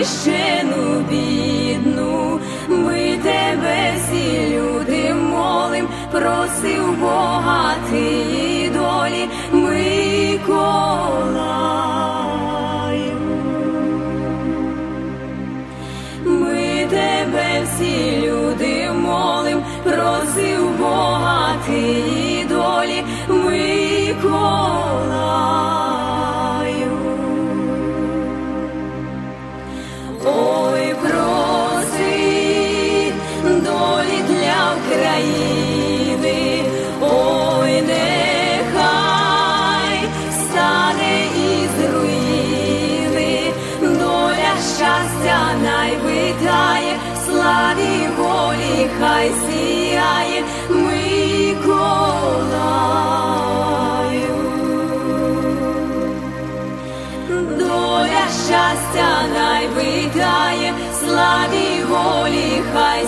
На знищену бідну, ми тебе всі люди молим, просив Бога тієї долі, Миколаю. Ми тебе всі люди молим, просив Бога тієї нехай сіяє Миколаю. Доля щастя найвидає, славі волі хай.